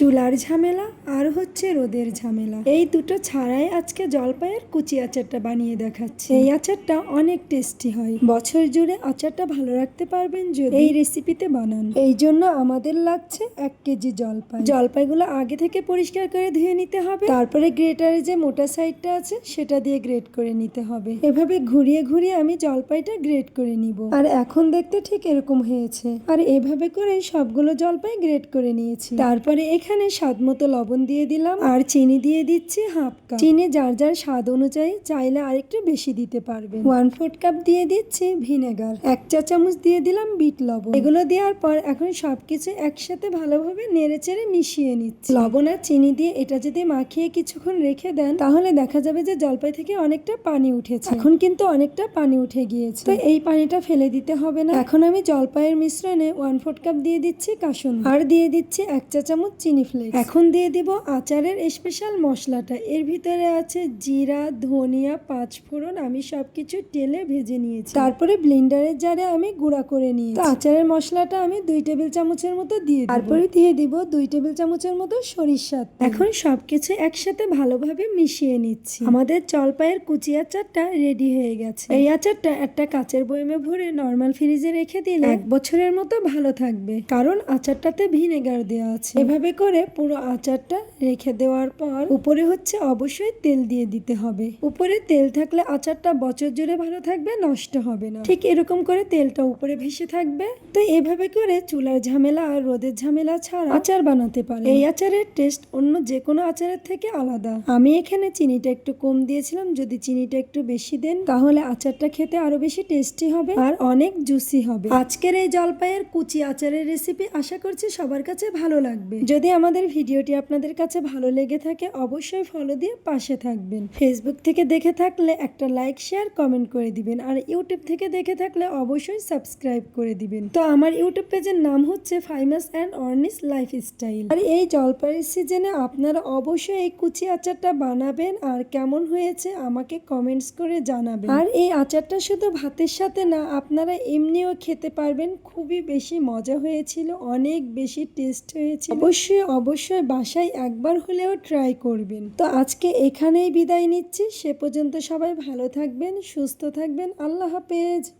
চুলার ঝামেলা আর হচ্ছে রোদের ঝামেলা। এই দুটো ছাড়াই আজকে জলপাইয়ের কুচি আচারটা বানিয়ে দেখাচ্ছি। এই আচারটা অনেক টেস্টি হয়। বছর জুড়ে আচারটা ভালো রাখতে পারবেন যদি এই রেসিপিতে বানান। এই জন্য আমাদের লাগছে এক কেজি জলপাই। জলপাইগুলো আগে থেকে পরিষ্কার করে ধুয়ে নিতে হবে। তারপরে গ্রেটারে যে মোটা সাইডটা আছে, সেটা দিয়ে গ্রেট করে নিতে হবে। এভাবে ঘুরিয়ে ঘুরিয়ে আমি জলপাইটা গ্রেট করে নিব। আর এখন দেখতে ঠিক এরকম হয়েছে। আর এভাবে করে সবগুলো জলপাই গ্রেট করে নিয়েছি। তারপরে এখানে স্বাদ মতো লবণ দিয়ে দিলাম আর চিনি দিয়ে দিচ্ছি হাফ কাপ। চিনি যার যার স্বাদ অনুযায়ী চাইলে আরেকটু বেশি দিতে পারবেন। ওয়ান ফোর্থ কাপ দিয়ে দিচ্ছি ভিনেগার। এক চা চামচ দিয়ে দিলাম বিট লবণ। এগুলো দেওয়ার পর এখন সবকিছু একসাথে ভালোভাবে নেড়ে চেড়ে মিশিয়ে নিচ্ছি। লবণ আর চিনি দিয়ে এটা যদি মাখিয়ে কিছুক্ষণ রেখে দেন, তাহলে দেখা যাবে যে জলপাই থেকে অনেকটা পানি উঠেছে। এখন কিন্তু অনেকটা পানি উঠে গিয়েছে। তো এই পানিটা ফেলে দিতে হবে না। এখন আমি জলপাইয়ের মিশ্রণে ওয়ান ফোর্থ কাপ দিয়ে দিচ্ছি কাসুন। আর দিয়ে দিচ্ছি এক চা চামচ চিনি। ফ্লেক্স এখন দিয়ে দিব আচারের স্পেশাল মশলাটা। এর ভিতরে আছে জিরা ধনিয়া পাঁচ ফোড়ন আমি সবকিছু টেলে ভেজে নিয়েছি। তারপরে ব্লেন্ডারের জারে আমি গুঁড়া করে নিয়েছি। তো আচারের মশলাটা আমি দুই টেবিল চামচের মতো দিয়ে তারপরে দিয়ে দিব দুই টেবিল চামচের মতো সরিষার তেল। এখন সবকিছু একসাথে ভালোভাবে মিশিয়ে নিচ্ছি। আমাদের জলপাইয়ের কুচি আচারটা রেডি হয়ে গেছে। এই আচারটা একটা কাচের বয়মে ভরে নর্মাল ফ্রিজে রেখে দিলে এক বছরের মতো ভালো থাকবে। কারণ আচারটাতে ভিনেগার দেওয়া আছে। এভাবে করে পুরো আচারটা রেখে দেওয়ার পর উপরে হচ্ছে অবশ্যই তেল দিয়ে দিতে হবে। উপরে তেল থাকলে আচারটা বছর জুড়ে ভালো থাকবে, নষ্ট হবে না। ঠিক এরকম করে তেলটা উপরে ভেসে থাকবে। তো এভাবে করে চুলার ঝামেলা আর রোদের ঝামেলা ছাড়া আচার বানাতে পারে এই আচারের টেস্ট অন্য যে কোনো আচারের থেকে আলাদা। আমি এখানে চিনিটা একটু কম দিয়েছিলাম, যদি চিনিটা একটু বেশি দেন, তাহলে আচারটা খেতে আরও বেশি টেস্টি হবে আর অনেক জুসি হবে। আজকের এই জলপাইয়ের কুচি আচারের রেসিপি আশা করছি সবার কাছে ভালো লাগবে। যদি আমাদের ভিডিওটি আপনাদের কাছে ভালো লেগে থাকে, অবশ্যই ফলো দিয়ে পাশে থাকবেন। ফেসবুক থেকে দেখে থাকলে একটা লাইক শেয়ার কমেন্ট করে দিবেন। আর ইউটিউব থেকে দেখে থাকলে অবশ্যই সাবস্ক্রাইব করে দিবেন। তো আমার ইউটিউব পেজের নাম হচ্ছে ফাইমাস অ্যান্ড অর্নিস লাইফ স্টাইল আর এই জলপাইয়ের সিজনে আপনারা অবশ্যই এই কুচি আচারটা বানাবেন আর কেমন হয়েছে আমাকে কমেন্টস করে জানাবেন। আর এই আচারটা শুধু ভাতের সাথে না, আপনারা এমনিও খেতে পারবেন। খুবই বেশি মজা হয়েছিল, অনেক বেশি টেস্ট হয়েছে অবশ্যই অবশ্যই বাসায় একবার হলেও ট্রাই করবেন। তো আজকে এখানেই বিদায় নিচ্ছি। সে পর্যন্ত সবাই ভালো থাকবেন, সুস্থ থাকবেন। আল্লাহ হাফেজ।